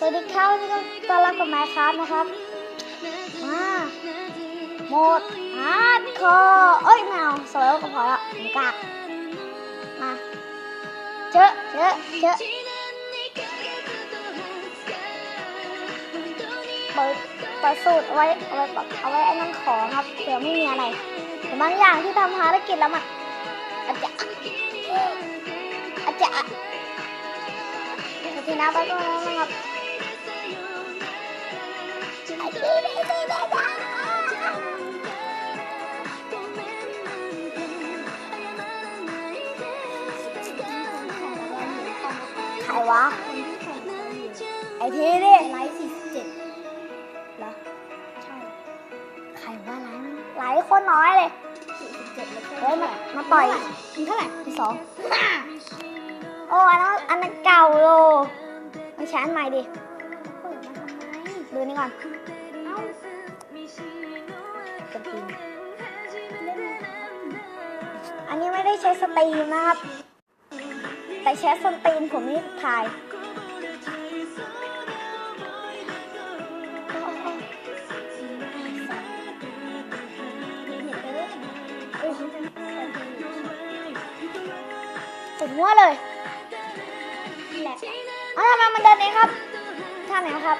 สวัสดีครับวันนี้ก็ต้อนรับกับไมค์ครับนะครับมาโหมดฮาร์ดคอร์เอ้ยแมวสวยก็พอละหมูกากมาเจอะเจอะเจอะเปิดเปิดสูตรเอาไว้เอาไว้เอาไว้ไอ้นั่นของครับเผื่อไม่มีอะไรแต่บางอย่างที่ทำภารกิจแล้วมันอาจจะอาจจะทีน้าไปก็แล้วนะครับ ใครวะ ไอ้ทีดิไลฟ์สี่สิบเจ็ดเหรอ ใช่ ใครว่าไลฟ์ไลฟ์โคนน้อยเลยสี่สิบเจ็ดแล้วเฮ้ยมามาต่อยถึงเท่าไหร่ที่สองโอ้อันนั้นอันนั้นเก่าโลไม่ใช่อันใหม่ดิเปิดมาทำไมดูนี่ก่อน เอ้าสตรีมเล่นมาอันนี้ไม่ได้ใช้สตรีมนะครับ แต่ใช้สตรีมผมนี่ถ่ายปวดหัวเลยแหลกเอาทำไมมันเดินเองครับท่าไหนครับ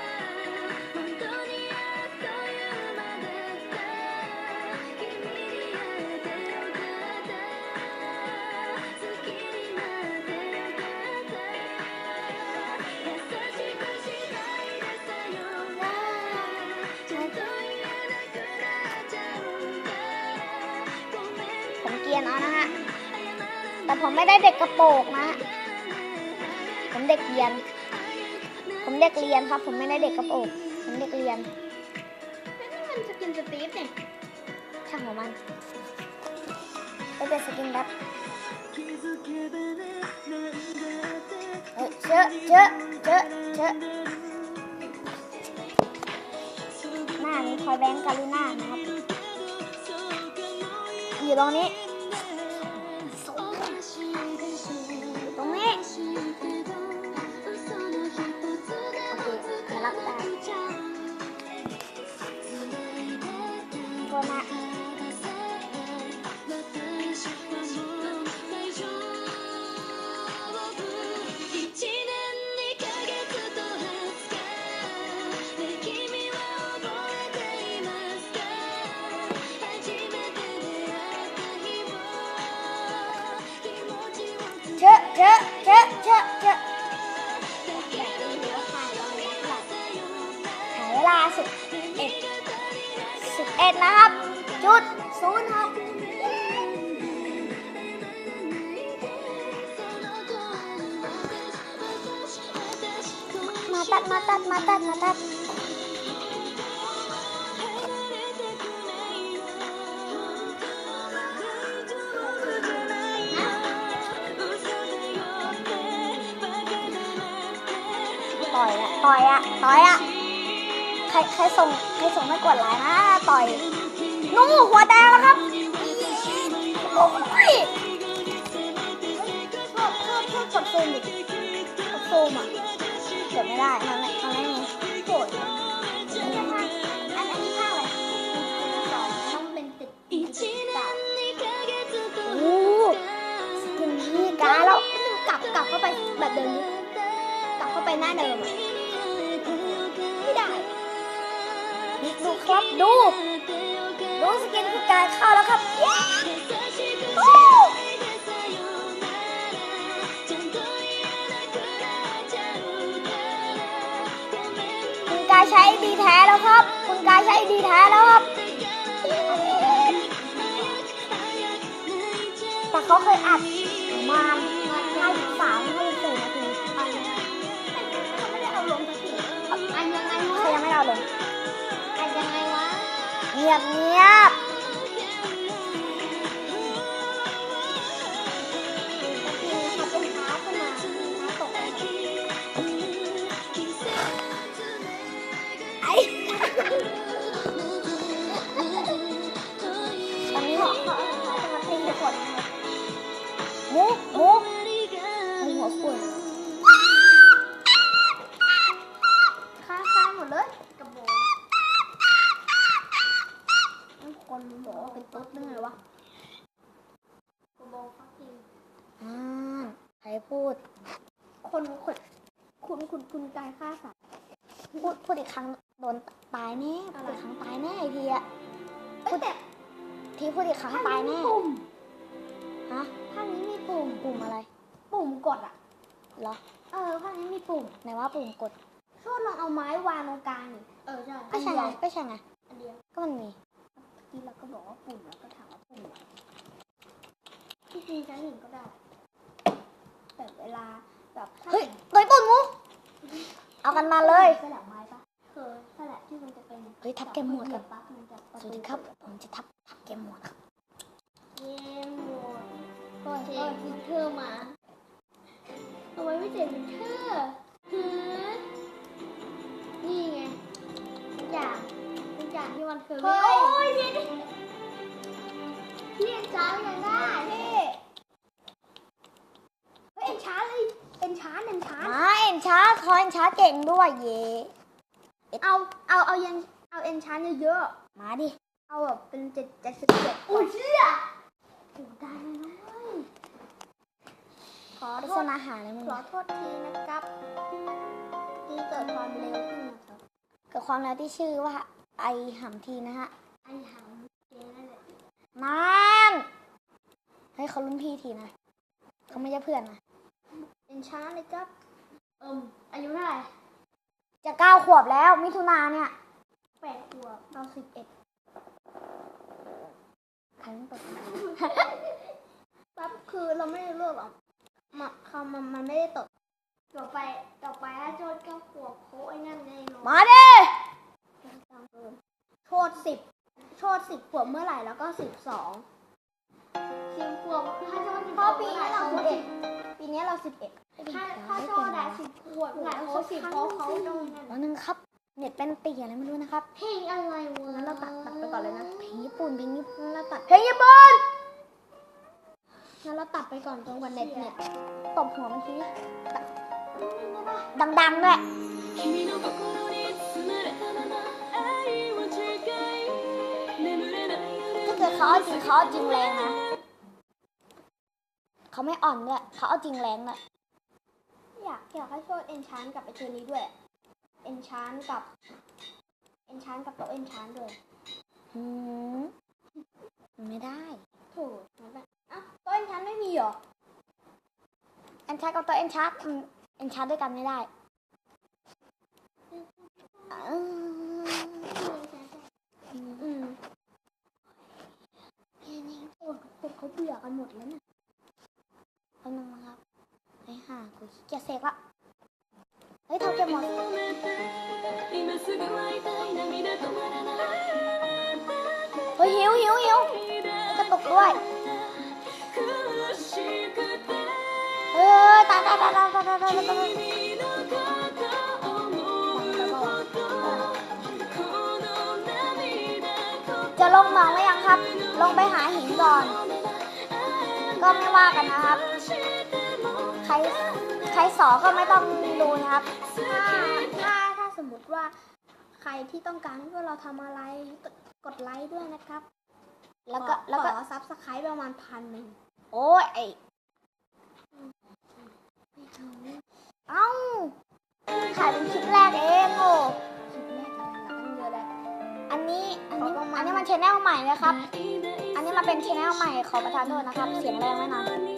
ผมไม่ได้เด็กกระโปรงนะฮะผมเด็กเรียน ผมเด็กเรียนครับ ผมไม่ได้เด็กกระโปรงผมเด็กเรียนนี่มันสกินสตีฟเนี่ยช่างของมันไปเป็นสกินแบบเอ้ยเจอะเจอะเจอะเจอะหน้านี้คอยแบงค์การูน่านะครับ อยู่ตรงนี้ 11 นะครับ จุดศูนย์ครับมาตัดมาตัดมาตัดมาตัดต่อยอะต่อยอะต่อยอะ ใครใครส่งใครส่งไม่กดไลน์นะต่อยนู่หัวแดงแล้วครับโอ้ยชอบชอบชอบกดซูมดิกดซูมอะกดไม่ได้มันไม่มันไม่มีโกรธอันนี้ภาคอันอันนี้าอะไรสองต้องเป็นติดติดเก่าโอ้สกินนี่กาแล้วกลับกลับเข้าไปแบบเดิมกลับเข้าไปหน้าเดิมอะ ครับดูดูสกินคือกายเข้าแล้วครับเย้โอ้คุณกายใช้ดีแท้แล้วครับ คุณกายใช้ดีแท้แล้วครับ แต่เขาเคยอัดประมา งียบเงียบ คนบอกว่าเป็นตุ๊ดได้ไงวะกูบอกพักจริงอ่าใครพูด คนคนคุณคุณคุณใจฆ่าสัตว์พูดพูดอีกครั้งโดนตายแน่พูดอีกครั้งตายแน่ไอ้ทีอะพูดแต่ทีพูดอีกครั้งตายแน่ปุ่มฮะภาคนี้มีปุ่มปุ่มอะไร ปุ่มกดอะเหรอเออภาคนี้มีปุ่มไหนว่าปุ่มกดช่วยลองเอาไม้วางตรงกลางเออใช่ก็ใช่ไงก็ใช่ไงอันเดียก็มันมี ที่เราก็บอกว่าปุ่มแล้วก็ถามว่าปุ่มอะไรที่จริงใช้หินก็ได้ แต่เวลาแบบถ้าเฮ้ยต่อยปุ่นมูเอากันมาเลยสลับไม้ปะคือสลับที่มันจะเป็นเฮ้ยทับเกมโหมดกักับปั๊บมันจะประสตูวัสดีครับผมจะทับทับเกมโหมดครับเกมโหมดก็เช็ควินเทอร์มาเอาไว้ไม่เจ็บวินเทอร์หือนี่ไงทุกอย่างทุกอย่างที่มันเคยเฮ้ยโอ้ยเดี๋ยวดิ เรียนช้ายังได้พี่เฮ้ยเอ็นช้าเลยเอ็นช้าเอ็นช้ามาเอ็นช้าคอยเอ็นช้าเก่งด้วยเย่เอาเอาเอายังเอาเอ็นช้าเยอะมาดิๆเอาแบบเป็นเจ็ดเจ็ดสิบเจ็ดโอ้ยเชี่ยโอ้ได้เลยนะเว้ยขอโฆโทษษณาหาอะไรมึงขอโทษทีนะครับที่เกิดความเร็วขึ้นนะครับเกิดความแล้วที่ชื่อว่าไอหำทีนะฮะไอ้หางเจ๊นั่นแหละ นานเฮ้ยเขารุ่นพี่ทีนะเขาไม่ใช่เพื่อนนะเป็นช้าเลยครับเอิมอายุเท่าไหร่จะเก้าขวบแล้ว มิถุนาเนี่ยแปดขวบเราสิบเอ็ดใครต้องตดปั๊บคือเราไม่ได้เลือกหรอกมาคำมันมันไม่ได้ตกต่อไปต่อไปถ้าโจทย์เก้าขวบโค้ไอ้นั่นแน่นอนมาดิโทษสิบโท ษสิบขวบเมื่อไหร่แล้วก็สิบสองสิบขวบถ้าโทษเพราะปีนี้เราสิบเอ็ดปีนี้เราสิบเอ็ดถ้าถ้าโทษได้สิบขวบไหนเขาสิบเพราะเขาโดนนั่นแล้วนึงครับ เน็ตเป็นตีอะไรไม่รู้นะครับ เพลงอะไรวะงั้นเราตัดตัดไปก่อนเลยนะ เพลงญี่ปุ่นเพลงญี่ปุ่นงั้นเราตัด เพลงญี่ปุ่นงั้นเราตัดไปก่อนตรงวันเน็ตเน็ตตบหัวมันทีดังๆด้วย เกิดเขาเอาจริงเขาเอาจริงแรงนะเขาไม่อ่อนด้วยเขาเอาจริงแรงด้วยอยากอยากให้โทษเอนชานกับไอเทอนี้ด้วย เอนชานกับ เอนชานกับโต๊ะเอนชานด้วยหืมมันไม่ได้ถูกนั่นแหละอะโต๊ะเอนชานไม่มีเหรอเอ็นชาร์กับตัวเอ็นชาร์เอ็นชาร์ด้วยกันไม่ได้ จะเยร์เสกละเฮ้ยทำเกียหมดเฮ้ยหิวหิวหิวจะตกด้วยเออตายตายตายตายตายตายตายตาจะลงมนองหมยังครับ ลงไปหาหินก่อน ก็ไม่ว่ากันนะครับ ใคร ใครสอก็ไม่ต้องดูนะครับ ถ้าถ้าถ้าสมมติว่าใครที่ต้องการให้พวกเราทำอะไรกดกดไลค์ด้วยนะครับ แล้วก็แล้วก็ขอซับสไครต์ประมาณพันหนึ่งโอ้ยไอเอ้าถ่ายเป็นคลิปแรกเองโอ้คลิปแรกอะไรล่ะตั้งเยอะแล้วอันนี้อันนี้ขอประมาณอันนี้มันชแนลใหม่นะครับ อันนี้มาเป็นชแนลใหม่ขอประทานโทษนะครับ เสียงแรงไว้หน่อย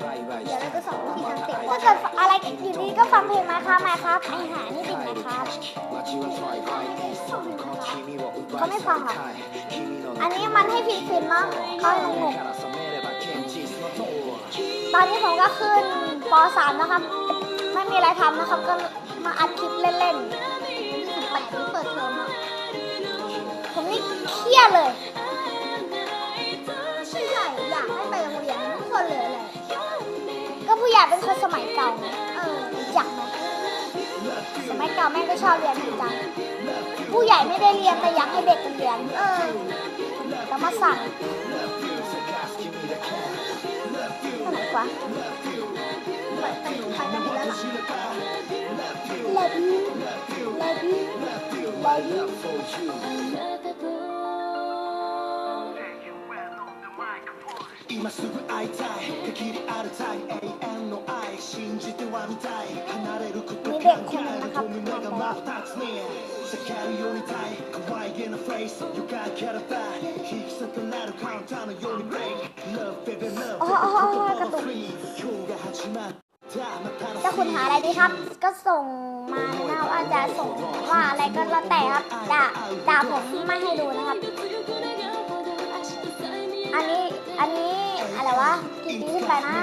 เดี๋ยวราจะสอนวิธีการเตะถ้าเกิดอะไรอยู่ดีก็ฟังเพลงมาครับมาครับไอหานี่ติดนะครับเขาไม่ฟังหรอกอันนี้มันให้ผิดขึ้นมั้งเขางงตอนนี้ผมก็ขึ้นป .3 นะครับ ไม่มีอะไรทำนะครับ ก็มาอัดคลิปเล่นๆ28นี้เปิดเทอมผมนี่เครียดเลย อยากเป็นคนสมัยเก่าไหมอยากไหมสมัยเก่าแม่ก็ชอบเรียนเหมือนกังผู้ใหญ่ไม่ได้เรียนแต่อยากให้เด็กมัเรียนเอแต่มาสั่งสมัยกว่าเปิดเป็ใครกันแล้วล่ะเลดี้เลดี้เล 今すぐ会いたい限りあるたい永遠の愛信じてはみたい離れること考えると胸が真っ二つに叫るようにたい可愛げなフェイス床からだ引き裂かれるカウンターのようにブレイク Love baby love อ๋ออ๋ออ๋อ 言葉はフリー今日が始まったまたの จะคุณหาอะไรดีครับ ก็ส่งมานะว่าจะส่งว่าอะไรก็แล้วแต่ครับด่าด่าผมไม่ให้ดูนะครับ อันนี้ อันนี้อะไรวะกี่ปีขึ้นไปนะ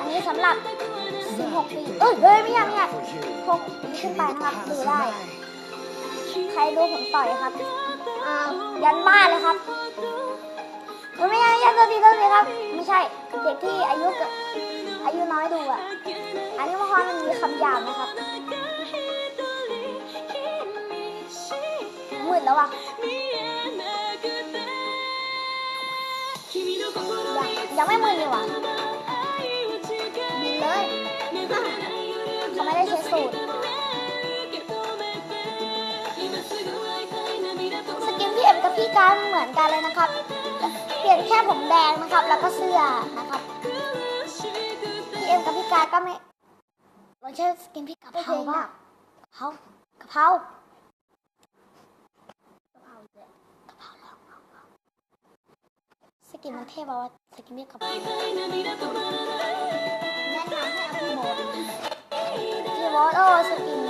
อันนี้สำหรับ 16 ปี เอ้ยเฮ้ยไม่ใช่ไม่ใช่6ปีขึ้นไปนะครับดูได้ ใครดูผมต่อยครับอ้าวยันบ้านเลยครับเฮ้ยไม่ใช่ไม่ใช่ตัวทีตัวทีครับ ไม่ใช่เด็กที่อายุกอายุน้อยดูอะ อันนี้เพราะว่ามันมีคำหยาบนะครับมืดแล้วอะ ยังยังไม่มืดเลยว่ะบินเลยเขาไม่ได้ใช้สูตร สกินพี่เอ็มกับพี่การเหมือนกันเลยนะครับ เปลี่ยนแค่ผมแดงนะครับ แล้วก็เสื้อนะครับ พี่เอ็มกับพี่การก็ไม่เราใช้สกินพี่กะเพราบ้างกะเพรากะเพรากะเพราเลยกะเพราลองลองลอง สกินมันเท่ป่าวะสกินพี่กะเพราแนะนำให้เอาพี่โมดพี่วอสโอ้สกิน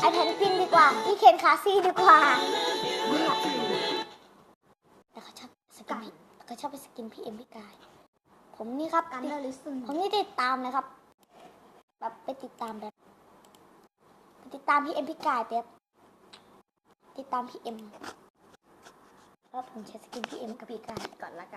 ไอแพนกวินดีกว่าพี่เคนคาซี่ดีกว่าแต่เขาชอบสกินพี่เขาชอบไปสกินพี่เอ็มพี่กาย ผมนี่ครับกันติดเดอร์ลิซึนผมนี่ติดตามเลยครับ แบบไปติดตามแบบติดตามพี่เอ็มพี่กายแบบติดตามพี่เอ็ม ว่าผมใช้สกินพี่เอ็มกับพี่การก่อนละกัน